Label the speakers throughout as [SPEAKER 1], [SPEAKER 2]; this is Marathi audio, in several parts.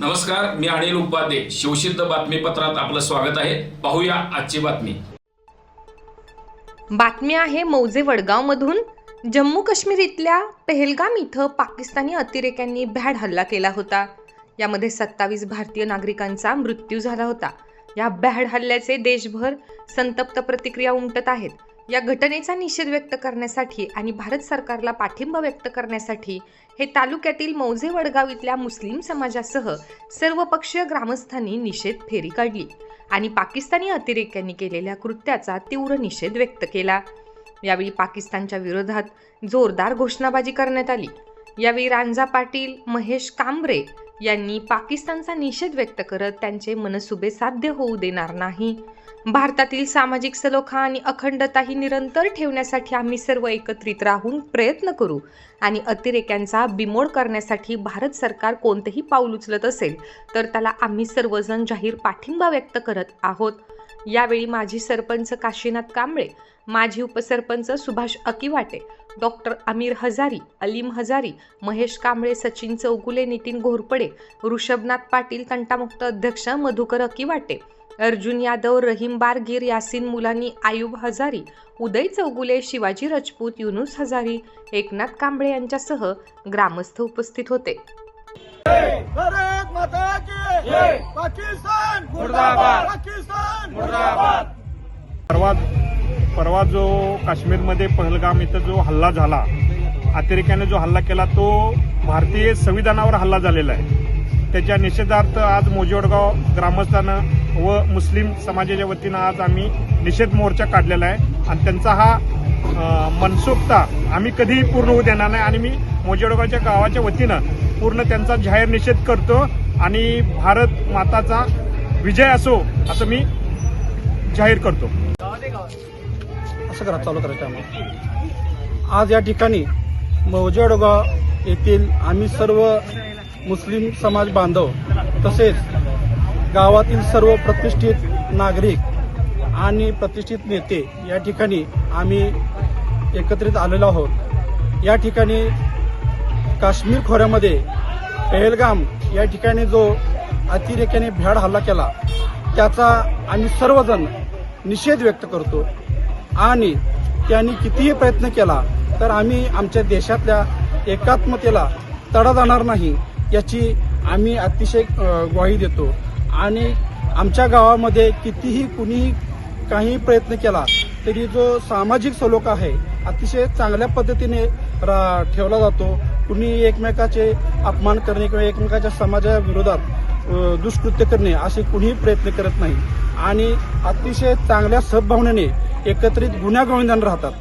[SPEAKER 1] नमस्कार मी अनिल उपाध्ये. शिवसिद्ध बातमीपत्रात आपलं स्वागत आहे. पाहूया आजची बातमी.
[SPEAKER 2] बातमी आहे मौजे वडगावमधून. जम्मू काश्मीर इथल्या पेहलगाम इथं पाकिस्तानी अतिरेक्यांनी भ्याड हल्ला केला होता. यामध्ये सत्तावीस भारतीय नागरिकांचा मृत्यू झाला होता. या भ्याड हल्ल्याचे देशभर संतप्त प्रतिक्रिया उमटत आहेत. या घटनेचा निषेध व्यक्त करण्यासाठी आणि भारत सरकारला पाठिंबा व्यक्त करण्यासाठी हे तालुक्यातील मौजे वडगाव इथल्या मुस्लिम समाजासह सर्वपक्षीय ग्रामस्थांनी निषेध फेरी काढली आणि पाकिस्तानी अतिरेक्यांनी केलेल्या कृत्याचा तीव्र निषेध व्यक्त केला. यावेळी पाकिस्तानच्या विरोधात जोरदार घोषणाबाजी करण्यात आली. यावेळी रांजा पाटील महेश कांबरे यांनी पाकिस्तानचा निषेध व्यक्त करत त्यांचे मनसुबे साध्य होऊ देणार नाही. भारतातील सामाजिक सलोखा आणि अखंडता ही निरंतर ठेवण्यासाठी आम्ही सर्व एकत्रित राहून प्रयत्न करू. आणि अतिरेक्यांचा बिमोड करण्यासाठी भारत सरकार कोणतेही पाऊल उचलत असेल तर त्याला आम्ही सर्वजण जाहीर पाठिंबा व्यक्त करत आहोत. यावेळी माजी सरपंच काशीनाथ कांबळे माजी उपसरपंच सुभाष अकिवाटे डॉक्टर आमिर हजारी अलीम हजारी महेश कांबळे सचिन चौगुले नितीन घोरपडे ऋषभनाथ पाटील तंटामुक्त अध्यक्ष मधुकर अकिवाटे अर्जुन यादव रहीम बारगीर यासिन मुलानी आयुब हजारी उदय चौगुले शिवाजी राजपूत युनुस हजारी एकनाथ कांबळे यांच्यासह ग्रामस्थ उपस्थित होते.
[SPEAKER 3] परवा परवा जो काश्मीरमध्ये पहलगाम इथं जो हल्ला झाला अतिरेक्याने जो हल्ला केला तो भारतीय संविधानावर हल्ला झालेला आहे. त्याच्या निषेधार्थ आज मोजेवडगाव ग्रामस्थानं व मुस्लिम समाजाच्या वतीनं आज आम्ही निषेध मोर्चा काढलेला आहे. आणि त्यांचा हा मनसुखता आम्ही कधीही पूर्ण होऊ देणार नाही. आणि मी मोजेडोगाच्या गावाच्या वतीनं पूर्ण त्यांचा जाहीर निषेध करतो. आणि भारत माताचा विजय असो असं मी जाहीर करतो.
[SPEAKER 4] असं करा चालू करायचं आम्हाला आज या ठिकाणी मौजडगाव येथील आम्ही सर्व मुस्लिम समाज बांधव तसेच गावातील सर्व प्रतिष्ठित नागरिक आणि प्रतिष्ठित नेते या ठिकाणी आम्ही एकत्रित आलेलो आहोत. या ठिकाणी काश्मीर खोऱ्यामध्ये पहलगाम या ठिकाणी जो अतिरेक्याने भ्याड हल्ला केला त्याचा आम्ही सर्वजण निषेध व्यक्त करतो आणि त्यांनी कितीही प्रयत्न केला तर आम्ही आमच्या देशातल्या एकात्मतेला तडा जाणार नाही याची आम्ही अतिशय ग्वाही देतो. आणि आमच्या गावामध्ये कितीही कुणीही काही प्रयत्न केला तरी जो सामाजिक सलोक आहे अतिशय चांगल्या पद्धतीने रा ठेवला जातो. कुणी एकमेकाचे अपमान करणे किंवा एकमेकाच्या समाजाविरोधात दुष्कृत्य करणे असे कुणीही प्रयत्न करत नाही. आणि अतिशय चांगल्या सद्भावनेने एकत्रित गुन्ह्यागोविंदाने राहतात.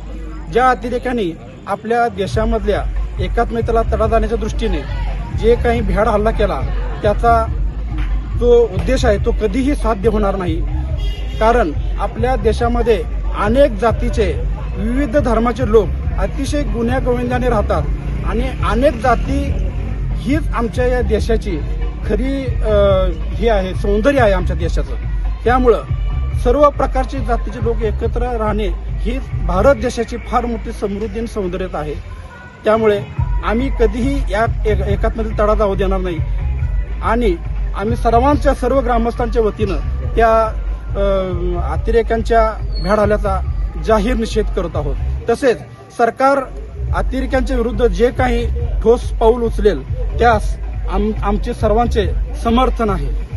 [SPEAKER 4] ज्या अतिरेकांनी आपल्या देशामधल्या एकात्मतेला तडा जाण्याच्या दृष्टीने जे काही भ्याड हल्ला केला त्याचा जो उद्देश आहे तो कधीही साध्य होणार नाही. कारण आपल्या देशामध्ये अनेक जातीचे विविध धर्माचे लोक अतिशय गुन्ह्या गोविंदाने राहतात. आणि अनेक जाती हीच आमच्या या देशाची खरी हे आहे सौंदर्य आहे आमच्या देशाचं. त्यामुळं सर्व प्रकारचे जातीचे लोक एकत्र राहणे ही भारत देशाची फार मोठी समृद्धी आणि सौंदर्यता आहे. त्यामुळे आम्ही कधीही या एक- तडा जाऊ देणार नाही. आणि आम्ही सर्वांच्या सर्व ग्रामस्थांच्या वतीनं त्या अतिरेक्यांच्या भ्याड जाहीर निषेध करत आहोत. तसेच सरकार अतिरेक्यांच्या विरुद्ध जे काही ठोस पाऊल उचलेल त्यास आम आमचे सर्वांचे समर्थन आहे.